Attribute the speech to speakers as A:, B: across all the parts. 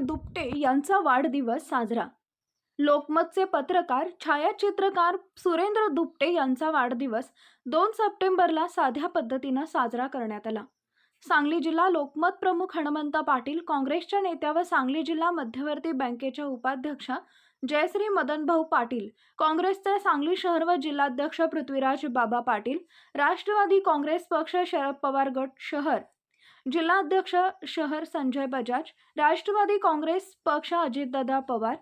A: दुपटे यांचा वाढदिवस साजरा. लोकमतचे पत्रकार छायाचित्रकार सुरेंद्र दुपटे यांचा वाढदिवस दोन सप्टेंबरला साध्या पद्धतीनं साजरा करण्यात आला. सांगली जिल्हा लोकमत प्रमुख हनुमंत पाटील काँग्रेसच्या नेत्या व सांगली जिल्हा मध्यवर्ती बँकेच्या उपाध्यक्षा जयश्री मदनभाऊ पाटील काँग्रेसचे सांगली शहर व जिल्हाध्यक्ष पृथ्वीराज बाबा पाटील राष्ट्रवादी काँग्रेस पक्ष शरद पवार गट शहर जिल्हाध्यक्ष शहर संजय बजाज राष्ट्रवादी काँग्रेस पक्ष अजितदादा पवार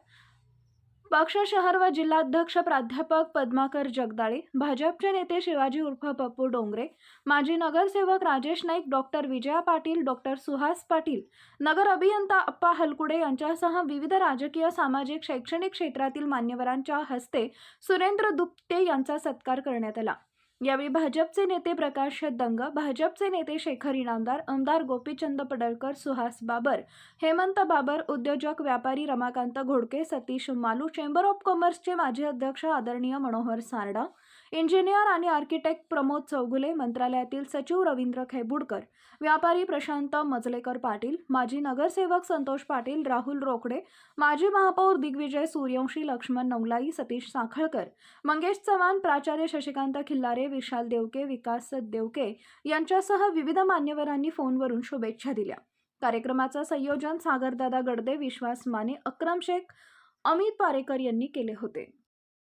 A: पक्ष शहर व जिल्हाध्यक्ष प्राध्यापक पद्माकर जगदाळे भाजपचे नेते शिवाजी उर्फ पप्पू डोंगरे माजी नगरसेवक राजेश नाईक डॉक्टर विजया पाटील डॉक्टर सुहास पाटील नगर अभियंता अप्पा हलकुडे यांच्यासह विविध राजकीय सामाजिक शैक्षणिक क्षेत्रातील मान्यवरांच्या हस्ते सुरेंद्र दुप्ते यांचा सत्कार करण्यात आला. यावेळी भाजपचे नेते प्रकाश दंग भाजपचे नेते शेखर इनामदार आमदार गोपीचंद पडळकर सुहास बाबर हेमंत बाबर उद्योजक व्यापारी रमाकांत घोडके सतीश मालू चेंबर ऑफ कॉमर्सचे माजी अध्यक्ष आदरणीय मनोहर सारडा इंजिनियर आणि आर्किटेक्ट प्रमोद चौगुले मंत्रालयातील सचिव रवींद्र खेबुडकर व्यापारी प्रशांत मजलेकर पाटील माजी नगरसेवक संतोष पाटील राहुल रोकडे माजी महापौर दिग्विजय सूर्यवंशी लक्ष्मण नवलाई सतीश साखळकर मंगेश चव्हाण प्राचार्य शशिकांत खिल्लारे विशाल देवके विकास देवके यांच्यासह विविध मान्यवरांनी फोनवरून शुभेच्छा दिल्या. कार्यक्रमाचं संयोजन सागरदादा गडदे विश्वास माने अक्रम शेख अमित पारेकर यांनी केले होते.